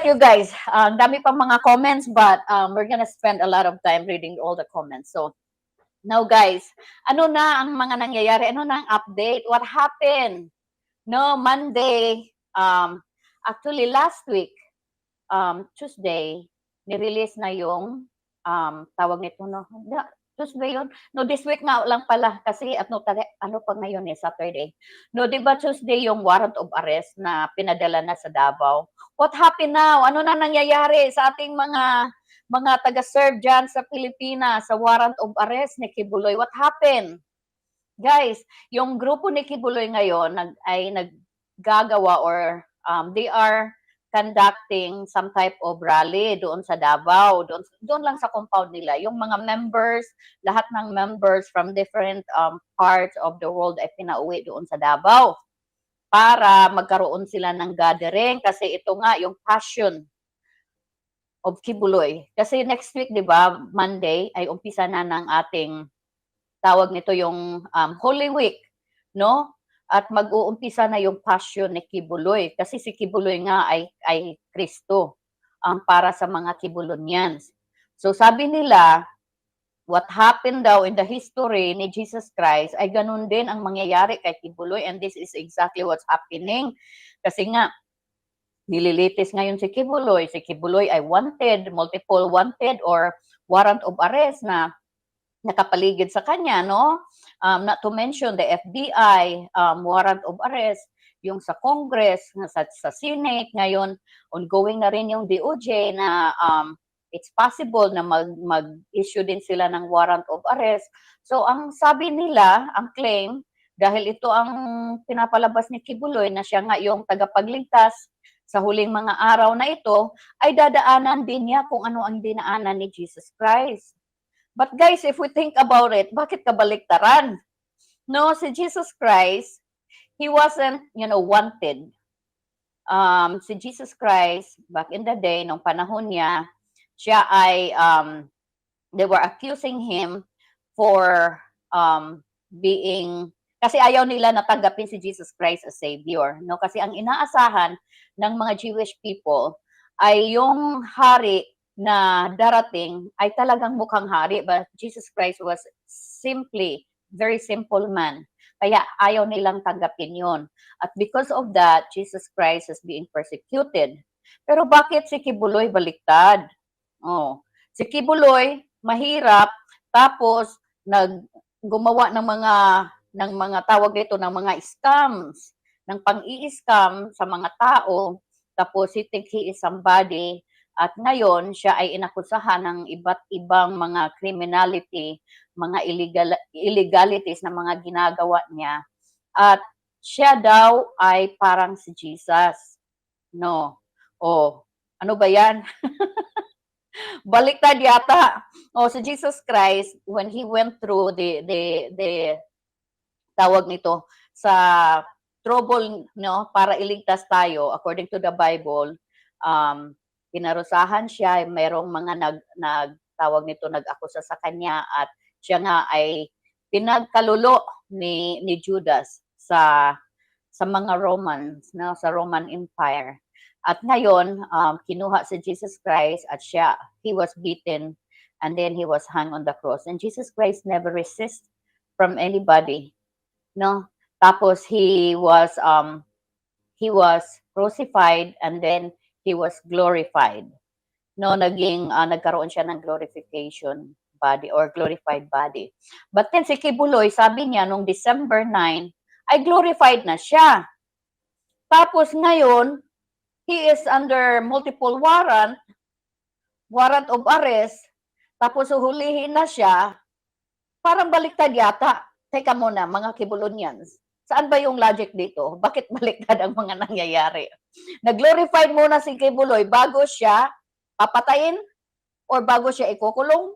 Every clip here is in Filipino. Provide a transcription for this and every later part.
you guys. Uh, Ang dami pang mga comments, but um, we're gonna spend a lot of time reading all the comments. So, now guys, ano na ang mga nangyayari? Ano na ang update? What happened? No, Monday, um, actually last week, um, Tuesday, nirelease na yung um, tawag nito, no? Tuesday yun? No, this week nga lang pala kasi at no, tali- ano pa ngayon eh, Saturday. No, di ba Tuesday yung warrant of arrest na pinadala na sa Davao? What happened now? Ano na nangyayari sa ating mga mga taga-serve dyan sa Pilipinas sa warrant of arrest ni Kibuloy? What happened? Guys, yung grupo ni Kibuloy ngayon nag, ay naggagawa or um, they are conducting some type of rally doon sa Davao, doon, doon lang sa compound nila. Yung mga members, lahat ng members from different um, parts of the world ay pinauwi doon sa Davao para magkaroon sila ng gathering kasi ito nga yung passion of Kibuloy. Kasi next week, di ba, Monday, ay umpisa na ng ating tawag nito yung um, Holy Week, no? At mag-uumpisa na yung passion ni Kibuloy. Kasi si Kibuloy nga ay, ay Kristo ang para sa mga Kibulonians. So sabi nila, what happened daw in the history ni Jesus Christ ay ganun din ang mangyayari kay Kibuloy and this is exactly what's happening. Kasi nga, nililitis ngayon si Kibuloy. Si Kibuloy ay wanted, multiple wanted or warrant of arrest na nakapaligid sa kanya, no? Um, not to mention the FBI um, warrant of arrest, yung sa Congress, sa, sa Senate, ngayon ongoing na rin yung DOJ na um, it's possible na mag, mag-issue din sila ng warrant of arrest. So ang sabi nila, ang claim, dahil ito ang pinapalabas ni Kibuloy na siya nga yung tagapagligtas sa huling mga araw na ito, ay dadaanan din niya kung ano ang dinaanan ni Jesus Christ. But guys, if we think about it, bakit kabaliktaran? No, si Jesus Christ, he wasn't, you know, wanted. Um, si Jesus Christ, back in the day, nung panahon niya, siya ay, um, they were accusing him for um, being, kasi ayaw nila natanggapin si Jesus Christ as Savior. No? Kasi ang inaasahan ng mga Jewish people ay yung hari na darating ay talagang mukhang hari. But Jesus Christ was simply, very simple man. Kaya ayaw nilang tanggapin yon. At because of that, Jesus Christ is being persecuted. Pero bakit si Kibuloy baliktad? Oh, si Kibuloy mahirap tapos nag gumawa ng mga ng mga tawag dito ng mga scams, ng pang-i-scam sa mga tao. Tapos he think he is somebody at ngayon siya ay inakusahan ng iba't ibang mga criminality, mga illegal illegalities na mga ginagawa niya. At siya daw ay parang si Jesus. No. Oh, ano ba 'yan? Baliktad yata. Oh, si Jesus Christ when he went through the the the tawag nito sa trouble no para iligtas tayo according to the Bible um pinarusahan siya merong mga nag nagtawag nito nag-akusa sa kanya at siya nga ay pinagkalulo ni ni Judas sa sa mga Romans no sa Roman Empire. At ngayon um, kinuha si Jesus Christ at siya he was beaten and then he was hung on the cross. And Jesus Christ never resist from anybody no? Tapos he was um he was crucified and then he was glorified. No naging uh, nagkaroon siya ng glorification body or glorified body. But then si Kibuloy sabi niya nung December 9 ay glorified na siya. Tapos ngayon he is under multiple warrant warrant of arrest. Tapos uhulihin na siya. Parang baliktad yata. Teka muna, mga Kibulonians, saan ba yung logic dito? Bakit baliktad ang mga nangyayari? Nag-glorified muna si Kibuloy bago siya papatayin or bago siya ikukulong?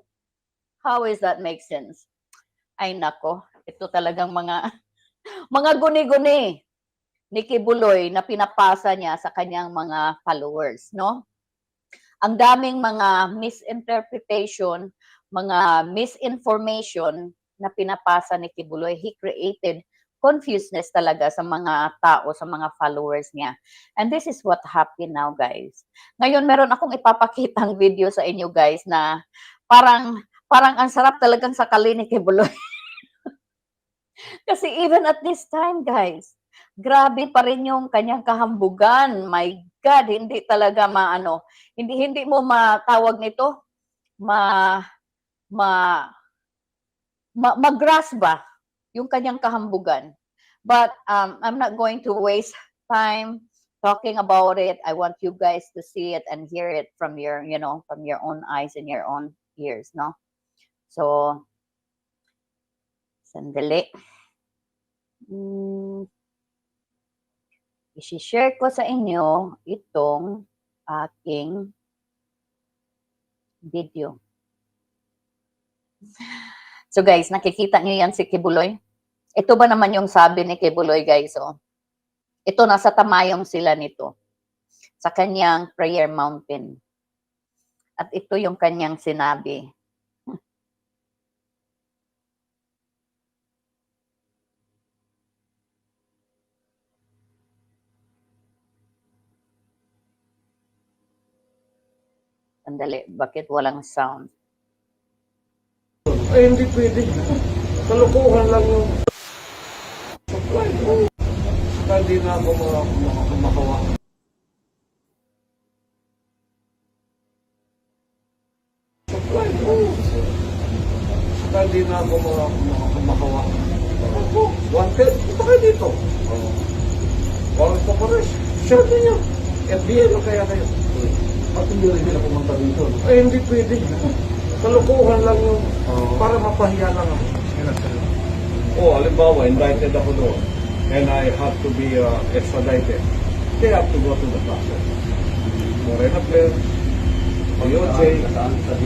How is that make sense? Ay nako, ito talagang mga mga guni-guni ni Kibuloy na pinapasa niya sa kanyang mga followers, no? Ang daming mga misinterpretation, mga misinformation na pinapasa ni Kibuloy. He created confusedness talaga sa mga tao, sa mga followers niya. And this is what happened now, guys. Ngayon, meron akong ipapakitang video sa inyo, guys, na parang, parang ang sarap talagang sakalin ni Kibuloy. Kasi even at this time, guys, grabe pa rin yung kanyang kahambugan. My God, hindi talaga maano, hindi hindi mo matawag nito, ma ma, ma mag-grasp ba yung kanyang kahambugan. But um, I'm not going to waste time talking about it. I want you guys to see it and hear it from your, you know, from your own eyes and your own ears, no? So, sandali. Hmm. I-share ko sa inyo itong aking video. So guys, nakikita niyo yan si Kibuloy? Ito ba naman yung sabi ni Kibuloy guys? Oh. Ito nasa tamayong sila nito sa kanyang prayer mountain. At ito yung kanyang sinabi. Sandali, bakit walang sound? Ay, hindi pwede. Kalukuhan lang yung. Hindi na ako mga mga makawa. Supply. Hindi na ako makawa. Ako, wanted. Punta kayo dito. Warrant ko pa rin. Sure ninyo. FBI na kaya kayo. At hindi rin sila pumunta dito. Ay, hindi pwede. Kalukuhan lang yung para mapahiya lang ako. Oh, halimbawa, invited ako doon and I have to be uh, extradited. They have to go to the process. Morena Plain, DOJ,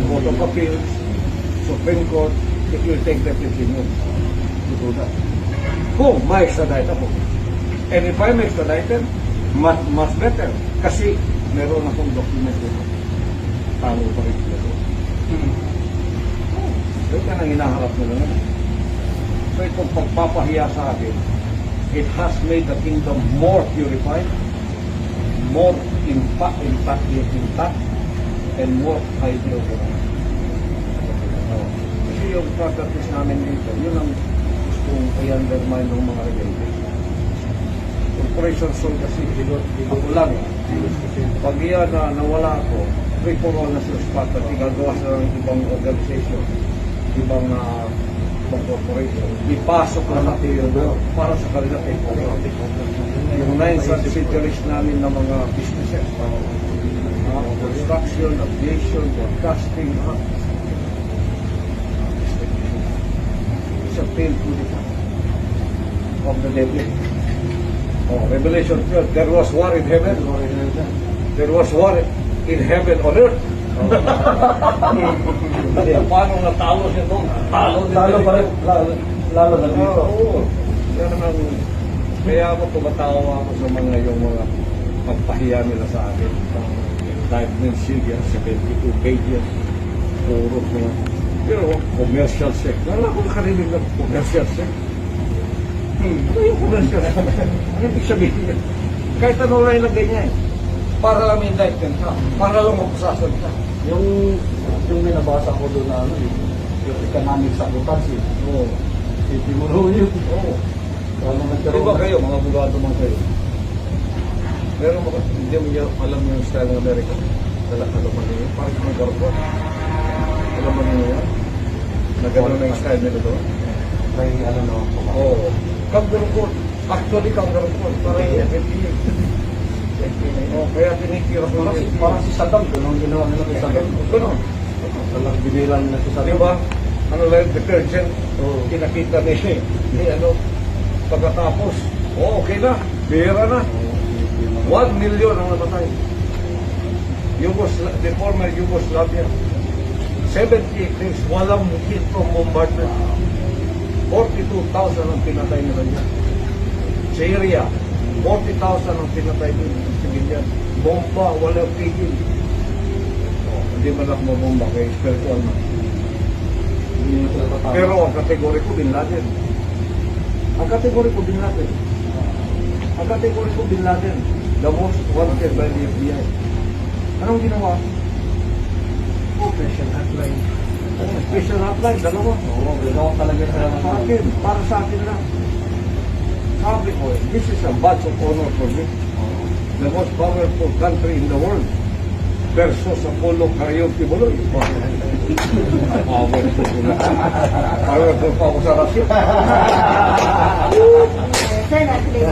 Court of Appeals, Supreme Court, it will take them 15 months to do that. Kung ma-extradite ako. And if I'm extradited, mas, mas better. Kasi meron akong document dito. Talo pa rin sila doon. Yun ka nang hinaharap nila. So itong pagpapahiya sa akin, it has made the kingdom more purified, more impact, impact, intact, and more highly organized. Oh. Kasi yung practice namin dito, yun ang gustong i-undermine ng mga regulations. Corporation soul kasi, ako lang. Pag yan na nawala ako, free for all na sa spot at igagawa sa ibang organization, ibang uh, ibang corporation, ipasok na natin yun doon para sa kanila take Yung nine subsidiaries namin ng mga businesses, mga construction, aviation, broadcasting, lahat. It's a failed policy of the devil. Oh, Revelation 12, there was war in heaven, there was war in heaven on earth. Kasi paano natalo siya doon? Talo din din pa rin, lalo, lalo na dito. Oo. Yan ang, kaya ako tumatawa ako sa mga yung mga pagpahiya nila sa akin. Type ng Syria, 72 pages, puro mga pero commercial sex. Wala akong nakarinig ng commercial sex. Hmm. Ano yung commercial sex? Ano ibig sabihin yan? Kahit ano lang ilagay niya eh. Para lang indictment ka. Para lang mapusasan ka. Yung, yung may nabasa ko doon na ano, eh, yung economic sabotage eh. Oo. Hindi mo rin yun. Oo. Ano Di nagkaroon? ba kayo, mga abogado man kayo? Meron ba, hindi mo niya alam yung style ng Amerika? Dala, alam mo niyo, parang mga garpon. Alam mo niyo yan? Na yung style nila doon? May ano no, Oo. Oh, kangaroo court. Actually, kangaroo court. Parang yung FDA. Oh, kaya tinikira ko si- parang si Saddam, gano'n ginawa nila kay Saddam. Gano'n. Talang binilang na si Saddam. ba? Ano lang detergent? Oo. Kinakita ni, ni ano, pagkatapos. Oh, okay na. Bihira na. One million ang namatay. Yugosla the former Yugoslavia. 78 days, walang hit from bombardment. 42,000 ang pinatay nila niya. Syria, 40,000 ang pinatay ng civilian. Bomba, walang pigil. Oh, hindi man ako mabomba kay spiritual tatawag. Pero ang kategori ko, Bin Laden. Ang kategory ko Bin Laden. Ang kategory ko Bin Laden. The most wanted by the FBI. Anong ginawa? Operation hotline. Special hotline, dalawa. Oo, ginawa talaga Sa akin, para sa akin lang. Sabi ko, this is a badge of honor for me. The most powerful country in the world versus Apollo Carayon Tibuloy. Powerful ko na. Powerful pa ako sa Russia. Sir, actually.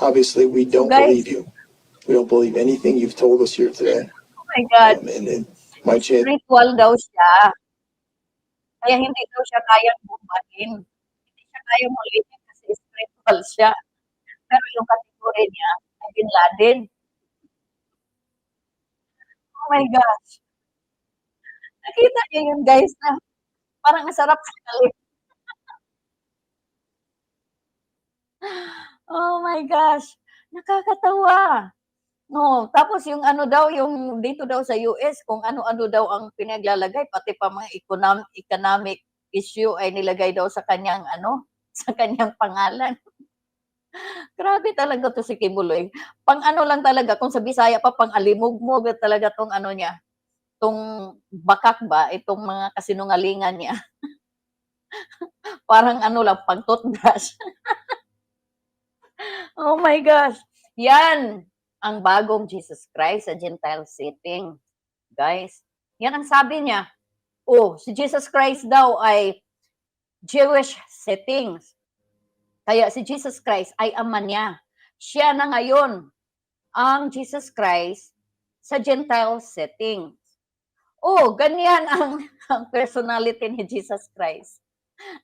Obviously, we don't Guys. believe you. We don't believe anything you've told us here today. Oh my God. Um, and, and my chance, spiritual daw siya. Kaya hindi daw siya kayang bumahin. Hindi siya kayang mulitin kasi spiritual siya. Pero yung kategory niya ay Bin Laden. Oh my gosh. Nakita niyo yun guys na parang ang sarap sa galit. oh my gosh. Nakakatawa. No, tapos yung ano daw, yung dito daw sa US, kung ano-ano daw ang pinaglalagay, pati pa mga economic, economic issue ay nilagay daw sa kanyang ano, sa kanyang pangalan. Grabe talaga to si Kibuloy. Pang ano lang talaga, kung sa Bisaya pa, pang alimugmog talaga tong ano niya, tong bakak ba, itong mga kasinungalingan niya. Parang ano lang, pang toothbrush. oh my gosh. Yan ang bagong Jesus Christ sa Gentile setting. Guys, yan ang sabi niya. Oh, si Jesus Christ daw ay Jewish settings. Kaya si Jesus Christ ay ama niya. Siya na ngayon ang Jesus Christ sa Gentile settings. Oh, ganyan ang, ang personality ni Jesus Christ.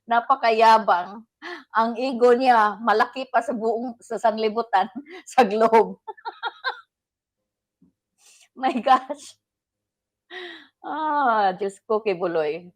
Napakayabang. Ang ego niya malaki pa sa buong sa sanlibutan sa globe. My gosh. Ah, Diyos ko, Kibuloy.